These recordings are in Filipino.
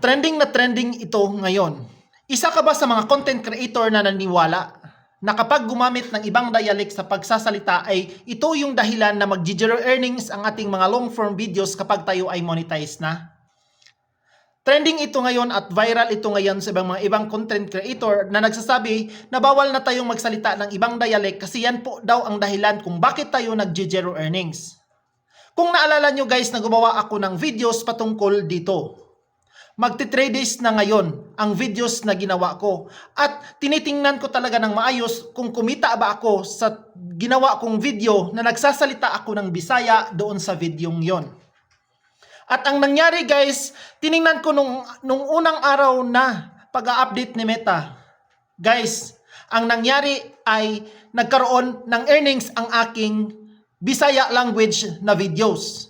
Trending na trending ito ngayon. Isa ka ba sa mga content creator na naniwala na kapag gumamit ng ibang dialect sa pagsasalita ay ito yung dahilan na mag-zero earnings ang ating mga long form videos kapag tayo ay monetize na? Trending ito ngayon at viral ito ngayon sa ibang mga ibang content creator na nagsasabi na bawal na tayong magsalita ng ibang dialect kasi yan po daw ang dahilan kung bakit tayo nag-zero earnings. Kung naalala nyo guys na gumawa ako ng videos patungkol dito. Magti 3 days na ngayon ang videos na ginawa ko at tinitingnan ko talaga ng maayos kung kumita ba ako sa ginawa kong video na nagsasalita ako ng Bisaya doon sa videong yon. At ang nangyari guys, tiningnan ko nung, nung unang araw na pag-update ni Meta. Guys, ang nangyari ay nagkaroon ng earnings ang aking Bisaya language na videos.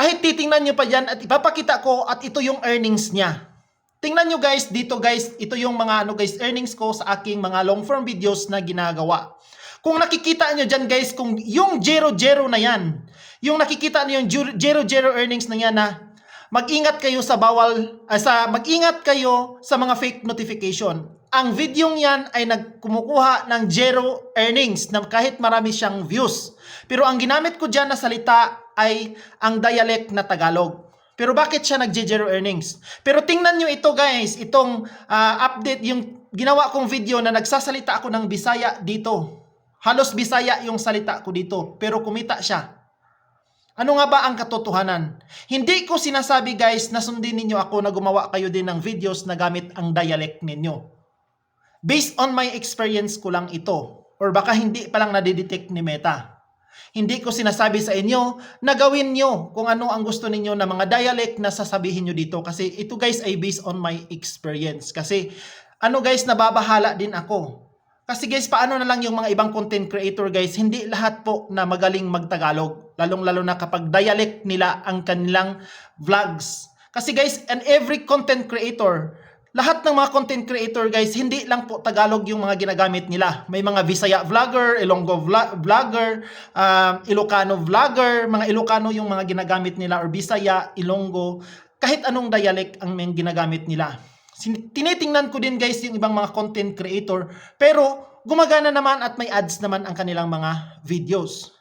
Kahit titingnan nyo pa yan at ipapakita ko at ito yung earnings niya. Tingnan nyo guys, dito guys, ito yung mga ano guys, earnings ko sa aking mga long form videos na ginagawa. Kung nakikita nyo dyan guys, kung yung 0-0 na yan, yung nakikita nyo yung 0-0 earnings na yan na mag-ingat kayo sa bawal, ah, sa mag-ingat kayo sa mga fake notification. Ang videong yan ay nagkumukuha ng zero earnings na kahit marami siyang views. Pero ang ginamit ko dyan na salita ay ang dialect na Tagalog. Pero bakit siya nag-zero earnings? Pero tingnan nyo ito guys, itong ah, update, yung ginawa kong video na nagsasalita ako ng Bisaya dito. Halos Bisaya yung salita ko dito, pero kumita siya. Ano nga ba ang katotohanan? Hindi ko sinasabi guys na sundin ninyo ako na gumawa kayo din ng videos na gamit ang dialect ninyo. Based on my experience ko lang ito. Or baka hindi pa lang nadidetect ni Meta. Hindi ko sinasabi sa inyo na gawin nyo kung ano ang gusto ninyo na mga dialect na sasabihin nyo dito. Kasi ito guys ay based on my experience. Kasi ano guys, nababahala din ako. Kasi guys, paano na lang yung mga ibang content creator guys, hindi lahat po na magaling magtagalog. Lalong-lalo na kapag dialect nila ang kanilang vlogs. Kasi guys, and every content creator, lahat ng mga content creator guys, hindi lang po Tagalog yung mga ginagamit nila. May mga Visaya vlogger, Ilonggo vlogger, um, Ilocano vlogger, mga Ilocano yung mga ginagamit nila or Bisaya, Ilonggo, kahit anong dialect ang may ginagamit nila. Tinitingnan ko din guys yung ibang mga content creator pero gumagana naman at may ads naman ang kanilang mga videos.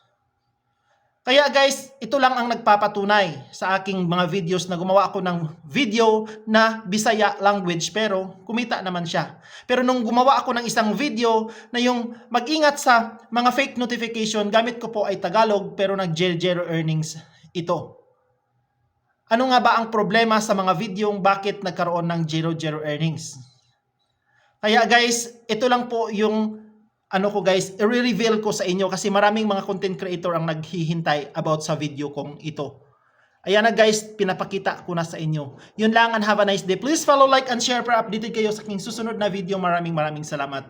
Kaya guys, ito lang ang nagpapatunay sa aking mga videos na gumawa ako ng video na Bisaya language pero kumita naman siya. Pero nung gumawa ako ng isang video na yung mag-ingat sa mga fake notification, gamit ko po ay Tagalog pero nag-zero earnings ito. Ano nga ba ang problema sa mga videong bakit nagkaroon ng zero-zero earnings? Kaya guys, ito lang po yung ano ko guys, i-reveal ko sa inyo kasi maraming mga content creator ang naghihintay about sa video kong ito. Ayan na guys, pinapakita ko na sa inyo. Yun lang and have a nice day. Please follow, like, and share para updated kayo sa aking susunod na video. Maraming maraming salamat.